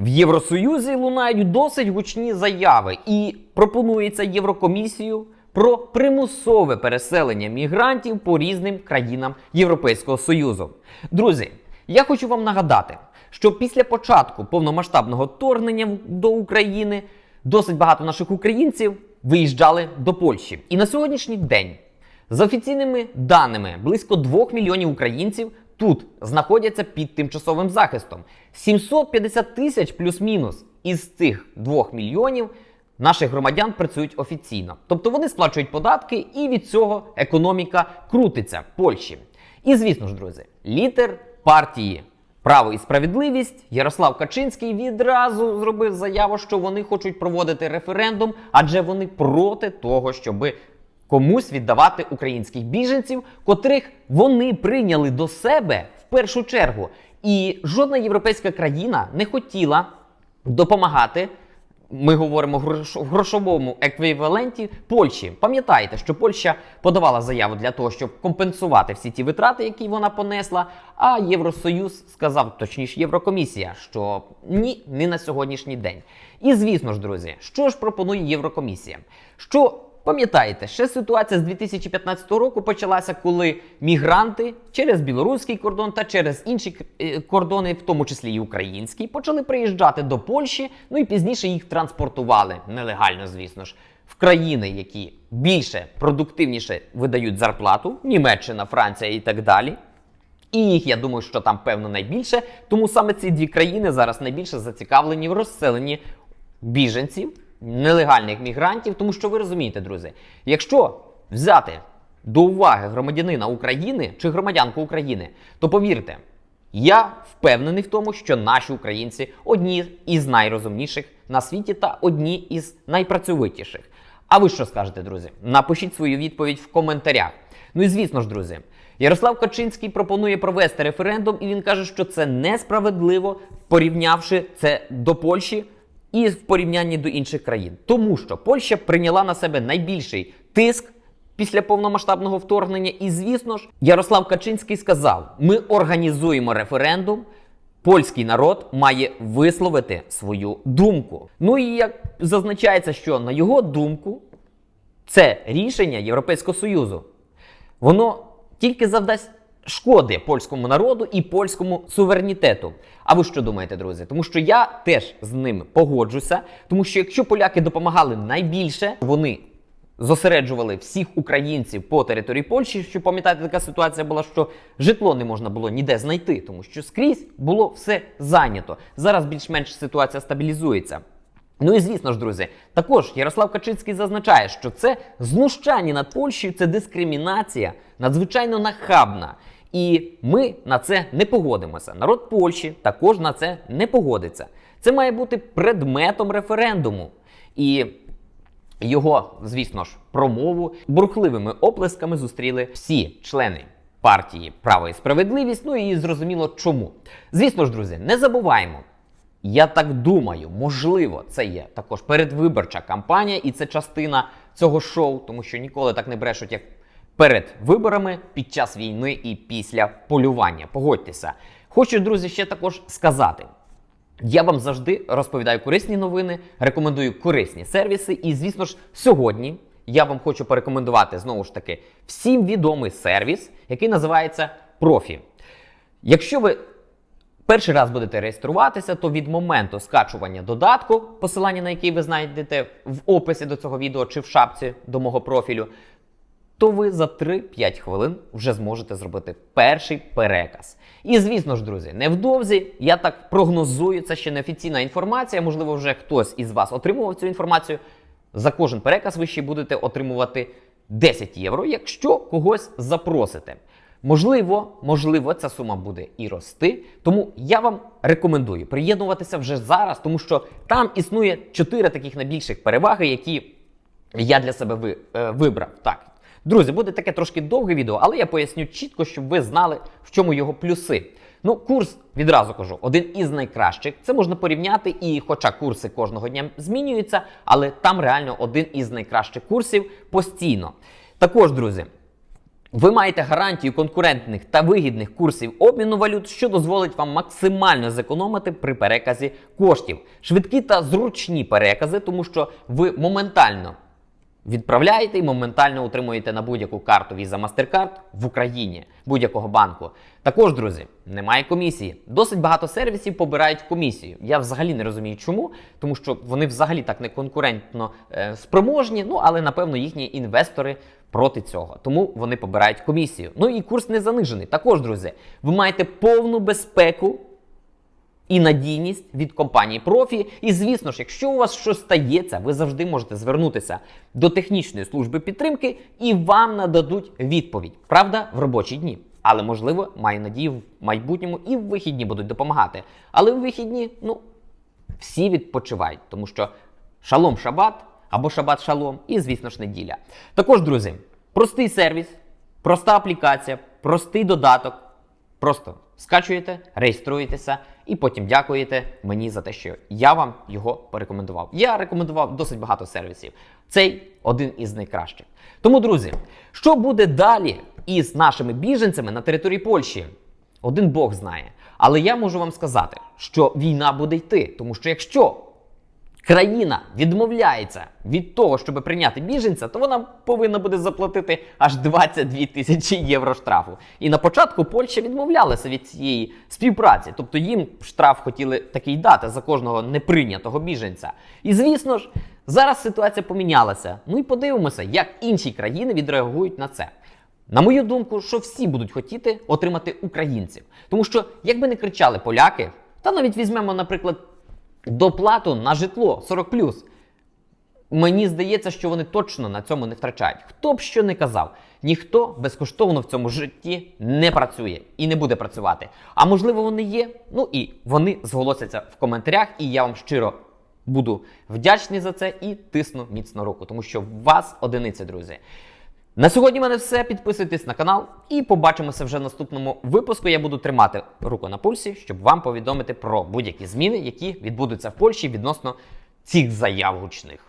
В Євросоюзі лунають досить гучні заяви, і пропонується Єврокомісію про примусове переселення мігрантів по різним країнам Європейського Союзу. Друзі, я хочу вам нагадати, що після початку повномасштабного вторгнення до України досить багато наших українців виїжджали до Польщі. І на сьогоднішній день, за офіційними даними, близько 2 мільйонів українців тут знаходяться під тимчасовим захистом. 750 тисяч плюс-мінус із цих 2 мільйонів наших громадян працюють офіційно. Тобто вони сплачують податки, і від цього економіка крутиться Польщі. І звісно ж, друзі, лідер партії Право і справедливість Ярослав Качинський відразу зробив заяву, що вони хочуть проводити референдум, адже вони проти того, щоби комусь віддавати українських біженців, котрих вони прийняли до себе в першу чергу. І жодна європейська країна не хотіла допомагати. Ми говоримо в грошовому еквіваленті Польщі. Пам'ятаєте, що Польща подавала заяву для того, щоб компенсувати всі ті витрати, які вона понесла. А Євросоюз сказав, точніше, Єврокомісія, що ні, не на сьогоднішній день. І звісно ж, друзі, що ж пропонує Єврокомісія? Що Пам'ятаєте, ще ситуація з 2015 року почалася, коли мігранти через білоруський кордон та через інші е, кордони, в тому числі і український, почали приїжджати до Польщі. Ну і пізніше їх транспортували нелегально, звісно ж, в країни, які більше продуктивніше видають зарплату, Німеччина, Франція і так далі. І їх, я думаю, що там певно найбільше. Тому саме ці дві країни зараз найбільше зацікавлені в розселенні біженців, нелегальних мігрантів. Тому що ви розумієте, друзі, якщо взяти до уваги громадянина України чи громадянку України, то повірте, я впевнений в тому, що наші українці одні із найрозумніших на світі та одні із найпрацьовитіших. А ви що скажете, друзі? Напишіть свою відповідь в коментарях. Ну і звісно ж, друзі, Ярослав Качинський пропонує провести референдум, і він каже, що це несправедливо, порівнявши це до Польщі і в порівнянні до інших країн. Тому що Польща прийняла на себе найбільший тиск після повномасштабного вторгнення. І звісно ж, Ярослав Качинський сказав: ми організуємо референдум. Польський народ має висловити свою думку. Ну і як зазначається, що на його думку, це рішення Європейського Союзу. Воно тільки завдасть шкоди польському народу і польському суверенітету. А ви що думаєте, друзі? Тому що я теж з ним погоджуся, тому що якщо поляки допомагали найбільше, вони зосереджували всіх українців по території Польщі. Що пам'ятаєте, така ситуація була, що житло не можна було ніде знайти, тому що скрізь було все зайнято. Зараз більш-менш ситуація стабілізується. Ну і звісно ж, друзі, також Ярослав Качинський зазначає, що це знущання над Польщею, це дискримінація надзвичайно нахабна. І ми на це не погодимося. Народ Польщі також на це не погодиться. Це має бути предметом референдуму. І його, звісно ж, промову бурхливими оплесками зустріли всі члени партії Право і справедливість. Ну і зрозуміло чому. Звісно ж, друзі, не забуваємо. Я так думаю, можливо, це є також передвиборча кампанія, і це частина цього шоу, тому що ніколи так не брешуть, як перед виборами, під час війни і після полювання. Погодьтеся. Хочу, друзі, ще також сказати. Я вам завжди розповідаю корисні новини, рекомендую корисні сервіси. І, звісно ж, сьогодні я вам хочу порекомендувати знову ж таки всім відомий сервіс, який називається Профі. Якщо ви перший раз будете реєструватися, то від моменту скачування додатку, посилання на який ви знайдете в описі до цього відео чи в шапці до мого профілю, то ви за 3-5 хвилин вже зможете зробити перший переказ. І звісно ж, друзі, невдовзі я так прогнозую, це ще не офіційна інформація. Можливо, вже хтось із вас отримував цю інформацію. За кожен переказ ви ще будете отримувати 10 євро, якщо когось запросите. Можливо, можливо, ця сума буде і рости. Тому я вам рекомендую приєднуватися вже зараз, тому що там існує 4 таких найбільших переваги, які я для себе ви, е, вибрав. Так, друзі, буде таке трошки довге відео, але я поясню чітко, щоб ви знали, в чому його плюси. Ну, курс відразу кажу, один із найкращих. Це можна порівняти, і хоча курси кожного дня змінюються, але там реально один із найкращих курсів постійно. Також, друзі, Ви маєте гарантію конкурентних та вигідних курсів обміну валют, що дозволить вам максимально зекономити при переказі коштів. Швидкі та зручні перекази, тому що ви моментально відправляєте і моментально отримуєте на будь-яку карту Visa MasterCard в Україні будь-якого банку. Також, друзі, немає комісії. Досить багато сервісів побирають комісію. Я взагалі не розумію, чому, тому що вони взагалі так не конкурентно е, спроможні. Ну але напевно їхні інвестори проти цього. Тому вони побирають комісію. Ну і курс не занижений. Також, друзі, ви маєте повну безпеку і надійність від компанії профі. І звісно ж, якщо у вас щось стається, ви завжди можете звернутися до технічної служби підтримки і вам нададуть відповідь. Правда, в робочі дні. Але можливо, маю надію, в майбутньому і в вихідні будуть допомагати. Але в вихідні, ну, всі відпочивають, тому що шалом шабат або шабат шалом, і, звісно ж, неділя. Також, друзі, простий сервіс, проста аплікація, простий додаток. Просто скачуєте, реєструєтеся і потім дякуєте мені за те, що я вам його порекомендував. Я рекомендував досить багато сервісів. Цей один із найкращих. Тому, друзі, що буде далі із нашими біженцями на території Польщі? Один Бог знає. Але я можу вам сказати, що війна буде йти, тому що якщо країна відмовляється від того, щоб прийняти біженця, то вона повинна буде заплатити аж 22 тисячі євро штрафу. І на початку Польща відмовлялася від цієї співпраці, тобто їм штраф хотіли такий дати за кожного неприйнятого біженця. І звісно ж, зараз ситуація помінялася. Ну і подивимося, як інші країни відреагують на це. На мою думку, що всі будуть хотіти отримати українців. Тому що, як би не кричали поляки, та навіть візьмемо, наприклад, доплату на житло 40 Мені здається, що вони точно на цьому не втрачають. Хто б що не казав, ніхто безкоштовно в цьому житті не працює і не буде працювати. А можливо, вони є. Ну і вони зголосяться в коментарях, і я вам щиро буду вдячний за це і тисну міцно руку, тому що вас одиниці, друзі. На сьогодні в мене все. Підписуйтесь на канал і побачимося вже в наступному випуску. Я буду тримати руку на пульсі, щоб вам повідомити про будь-які зміни, які відбудуться в Польщі відносно цих заяв гучних.